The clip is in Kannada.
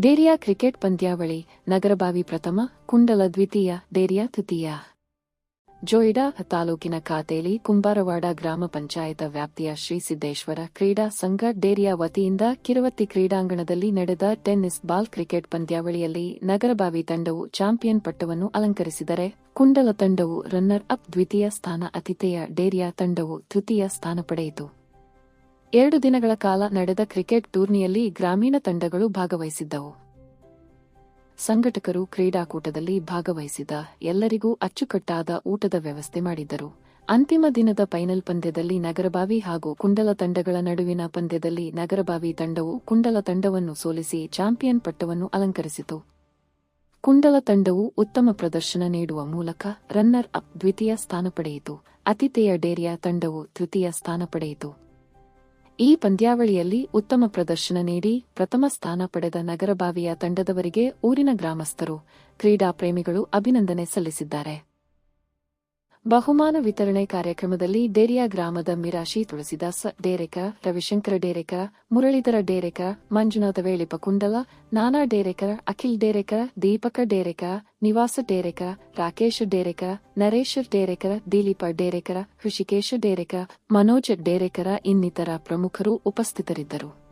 ಡೇರಿಯಾ ಕ್ರಿಕೆಟ್ ಪಂದ್ಯಾವಳಿ, ನಗರಬಾವಿ ಪ್ರಥಮ, ಕುಂಡಲ ದ್ವಿತೀಯ, ಡೇರಿಯಾ ತೃತೀಯ. ಜೋಯಿಡಾ ತಾಲೂಕಿನ ಖಾತೇಲಿ, ಕುಂಬಾರವಾಡ ಗ್ರಾಮ ಪಂಚಾಯತ ವ್ಯಾಪ್ತಿಯ ಶ್ರೀ ಸಿದ್ದೇಶ್ವರ ಕ್ರೀಡಾ ಸಂಘ ಡೇರಿಯಾ ವತಿಯಿಂದ ಕಿರುವತ್ತಿ ಕ್ರೀಡಾಂಗಣದಲ್ಲಿ ನಡೆದ ಟೆನ್ನಿಸ್ ಬಾಲ್ ಕ್ರಿಕೆಟ್ ಪಂದ್ಯಾವಳಿಯಲ್ಲಿ ನಗರಬಾವಿ ತಂಡವು ಚಾಂಪಿಯನ್ ಪಟ್ಟವನ್ನು ಅಲಂಕರಿಸಿದರೆ, ಕುಂಡಲ ತಂಡವು ರನ್ನರ್ ಅಪ್ ದ್ವಿತೀಯ ಸ್ಥಾನ ಅತಿಥೇಯ ಡೇರಿಯಾ ತಂಡವು ತೃತೀಯ ಸ್ಥಾನ ಪಡೆಯಿತು. ಎರಡು ದಿನಗಳ ಕಾಲ ನಡೆದ ಕ್ರಿಕೆಟ್ ಟೂರ್ನಿಯಲ್ಲಿ ಗ್ರಾಮೀಣ ತಂಡಗಳು ಭಾಗವಹಿಸಿದ್ದವು. ಸಂಘಟಕರು ಕ್ರೀಡಾಕೂಟದಲ್ಲಿ ಭಾಗವಹಿಸಿದ ಎಲ್ಲರಿಗೂ ಅಚ್ಚುಕಟ್ಟಾದ ಊಟದ ವ್ಯವಸ್ಥೆ ಮಾಡಿದ್ದರು. ಅಂತಿಮ ದಿನದ ಫೈನಲ್ ಪಂದ್ಯದಲ್ಲಿ ನಗರಬಾವಿ ಹಾಗೂ ಕುಂಡಲ ತಂಡಗಳ ನಡುವಿನ ಪಂದ್ಯದಲ್ಲಿ ನಗರಬಾವಿ ತಂಡವು ಕುಂಡಲ ತಂಡವನ್ನು ಸೋಲಿಸಿ ಚಾಂಪಿಯನ್ ಪಟ್ಟವನ್ನು ಅಲಂಕರಿಸಿತು. ಕುಂಡಲ ತಂಡವು ಉತ್ತಮ ಪ್ರದರ್ಶನ ನೀಡುವ ಮೂಲಕ ರನ್ನರ್ ಅಪ್ ದ್ವಿತೀಯ ಸ್ಥಾನ ಪಡೆಯಿತು. ಅತಿಥೇಯ ಡೇರಿಯಾ ತಂಡವು ತೃತೀಯ ಸ್ಥಾನ ಪಡೆಯಿತು. ಈ ಪಂದ್ಯಾವಳಿಯಲ್ಲಿ ಉತ್ತಮ ಪ್ರದರ್ಶನ ನೀಡಿ ಪ್ರಥಮ ಸ್ಥಾನ ಪಡೆದ ನಗರಬಾವಿಯ ತಂಡದವರಿಗೆ ಊರಿನ ಗ್ರಾಮಸ್ಥರು, ಕ್ರೀಡಾ ಪ್ರೇಮಿಗಳು ಅಭಿನಂದನೆ ಸಲ್ಲಿಸಿದ್ದಾರೆ. ಬಹುಮಾನ ವಿತರಣೆ ಕಾರ್ಯಕ್ರಮದಲ್ಲಿ ಡೇರಿಯಾ ಗ್ರಾಮದ ಮಿರಾಶಿ ತುಳಸಿದಾಸ ಡೇರೆಕ, ರವಿಶಂಕರ ಡೇರೆಕ, ಮುರಳೀಧರ ಡೇರೆಕ, ಮಂಜುನಾಥ ವೇಳಿಪ ಕುಂಡಲ ನಾನಾ ಡೇರೆಕ, ಅಖಿಲ್ ಡೇರೆಕ, ದೀಪಕ ಡೇರೆಕ, ನಿವಾಸ ಡೇರೆಕ, ರಾಕೇಶ್ ಡೇರೆಕ, ನರೇಶ್ ಡೇರೆಕರ ದಿಲೀಪ ಡೇರೆಕರ ಹೃಷಿಕೇಶ ಡೇರೆಕ, ಮನೋಜ್ ಡೇರೆಕರ ಇನ್ನಿತರ ಪ್ರಮುಖರು ಉಪಸ್ಥಿತರಿದ್ದರು.